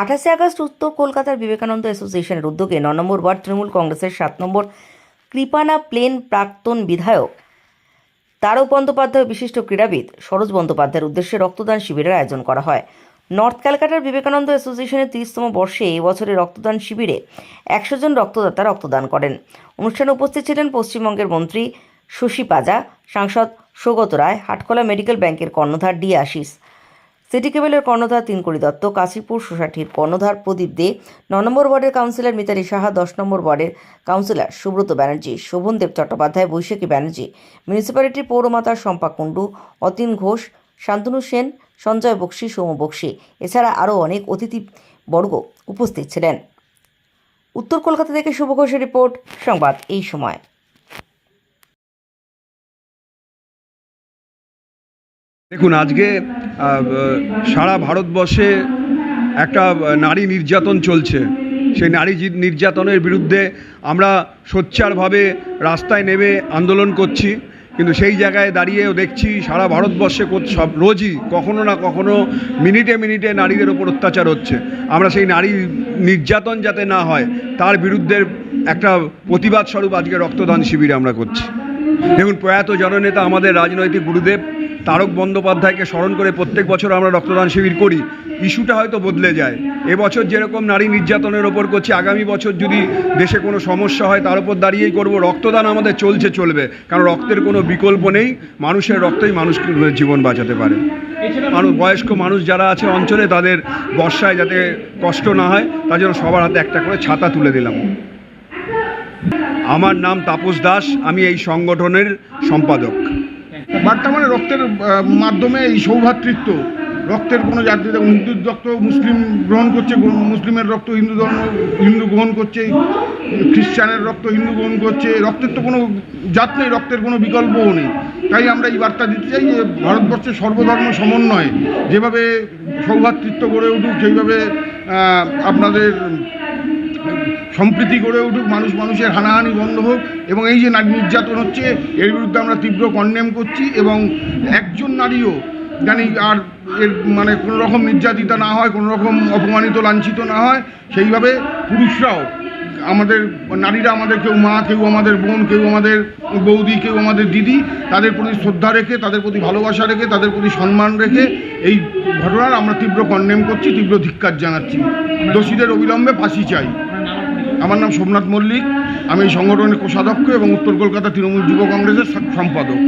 আঠাশে আগস্ট উত্তর কলকাতার বিবেকানন্দ অ্যাসোসিয়েশনের উদ্যোগে ন নম্বর ওয়ার্ড তৃণমূল কংগ্রেসের সাত নম্বর কৃপানা প্লেন প্রাক্তন বিধায়ক তারক বন্দ্যোপাধ্যায় বিশিষ্ট ক্রীড়াবিদ সরোজ বন্দ্যোপাধ্যায়ের উদ্দেশ্যে রক্তদান শিবিরের আয়োজন করা হয়। নর্থ ক্যালকাটার বিবেকানন্দ অ্যাসোসিয়েশনের তিরিশতম বর্ষে এই বছরে রক্তদান শিবিরে একশো জন রক্তদাতা রক্তদান করেন। অনুষ্ঠানে উপস্থিত ছিলেন পশ্চিমবঙ্গের মন্ত্রী শশী পাজা, সাংসদ সৌগত রায় হাটখোলা মেডিকেল ব্যাংকের কর্ণধার ডি আশিস। সিটি কেবলের কর্ণধার তিনকড়ি দত্ত, কাশীপুর সোসাইটির কর্ণধার প্রদীপ দে, ন নম্বর ওয়ার্ডের কাউন্সিলর মিতালি সাহা, দশ নম্বর ওয়ার্ডের কাউন্সিলর সুব্রত ব্যানার্জি শোভনদেব চট্টোপাধ্যায়, বৈশাখী ব্যানার্জি, মিউনিসিপ্যালিটির পৌরমাতা শম্পা কুণ্ডু, অতীন ঘোষ, শান্তনু সেন, সঞ্জয় বক্সি সৌম বক্সি। এছাড়া আরও অনেক অতিথিবর্গ উপস্থিত ছিলেন। উত্তর কলকাতা থেকে শুভ ঘোষের রিপোর্ট, সংবাদ এই সময়। দেখুন, আজকে সারা ভারতবর্ষে একটা নারী নির্যাতন চলছে। সেই নারী নির্যাতনের বিরুদ্ধে আমরা সোচ্চারভাবে রাস্তায় নেমে আন্দোলন করছি। কিন্তু সেই জায়গায় দাঁড়িয়েও দেখছি, সারা ভারতবর্ষে সব, রোজই কখনো না কখনো মিনিটে মিনিটে নারীদের ওপর অত্যাচার হচ্ছে। আমরা সেই নারী নির্যাতন যাতে না হয়, তার বিরুদ্ধে একটা প্রতিবাদ স্বরূপ আজকে রক্তদান শিবির আমরা করছি। দেখুন, প্রয়াত জননেতা আমাদের রাজনৈতিক গুরুদেব তারক বন্দ্যোপাধ্যায়কে স্মরণ করে প্রত্যেক বছর আমরা রক্তদান শিবির করি। ইস্যুটা হয়তো বদলে যায়। এবছর যেরকম নারী নির্যাতনের ওপর করছি, আগামী বছর যদি দেশে কোনো সমস্যা হয়, তার উপর দাঁড়িয়েই করব। রক্তদান আমাদের চলছে, চলবে। কারণ রক্তের কোনো বিকল্প নেই। মানুষের রক্তই মানুষকে জীবন বাঁচাতে পারে? মানুষ, বয়স্ক মানুষ যারা আছে অঞ্চলে, তাদের বর্ষায় যাতে কষ্ট না হয়, তার জন্য সবার হাতে একটা করে ছাতা তুলে দিলাম। আমার নাম তাপস দাস। আমি এই সংগঠনের সম্পাদক। বর্তমানে রক্তের মাধ্যমে এই সৌভাতৃত্ব, রক্তের কোনো জাতি হিন্দুর রক্ত মুসলিম গ্রহণ করছে মুসলিমের রক্ত হিন্দু ধর্ম, হিন্দু গ্রহণ করছে, খ্রিস্টানের রক্ত হিন্দু গ্রহণ করছে, রক্তের তো কোনো জাত নেই, রক্তের কোনো বিকল্পও নেই। তাই আমরা এই বার্তা দিতে চাই যে ভারতবর্ষের সর্বধর্ম সমন্বয়, যেভাবে সৌভাতৃত্ব গড়ে উঠুক, সেইভাবে আপনাদের সম্প্রীতি গড়ে উঠুক, মানুষ মানুষের হানাহানি বন্ধ হোক, এবং এই যে নারী নির্যাতন হচ্ছে, এর বিরুদ্ধে আমরা তীব্র কন্ডেম করছি, এবং একজন নারীও জানি আর এর মানে কোনো রকম নির্যাতিতা না হয়, কোনো রকম অপমানিত, লাঞ্ছিত না হয়, সেইভাবে পুরুষরাও, আমাদের নারীরা আমাদের কেউ মা, কেউ আমাদের বোন, কেউ আমাদের বৌদি, কেউ আমাদের দিদি, তাদের প্রতি শ্রদ্ধা রেখে, তাদের প্রতি ভালোবাসা রেখে, তাদের প্রতি সম্মান রেখে এই ঘটনার আমরা তীব্র কন্ডেম করছি, তীব্র ধিক্কার জানাচ্ছি। দোষীদের অবিলম্বে ফাঁসি চাই। আমার নাম সোমনাথ মল্লিক। আমি এই সংগঠনের কোষাধ্যক্ষ এবং উত্তর কলকাতা তৃণমূল যুব কংগ্রেসের সম্পাদক।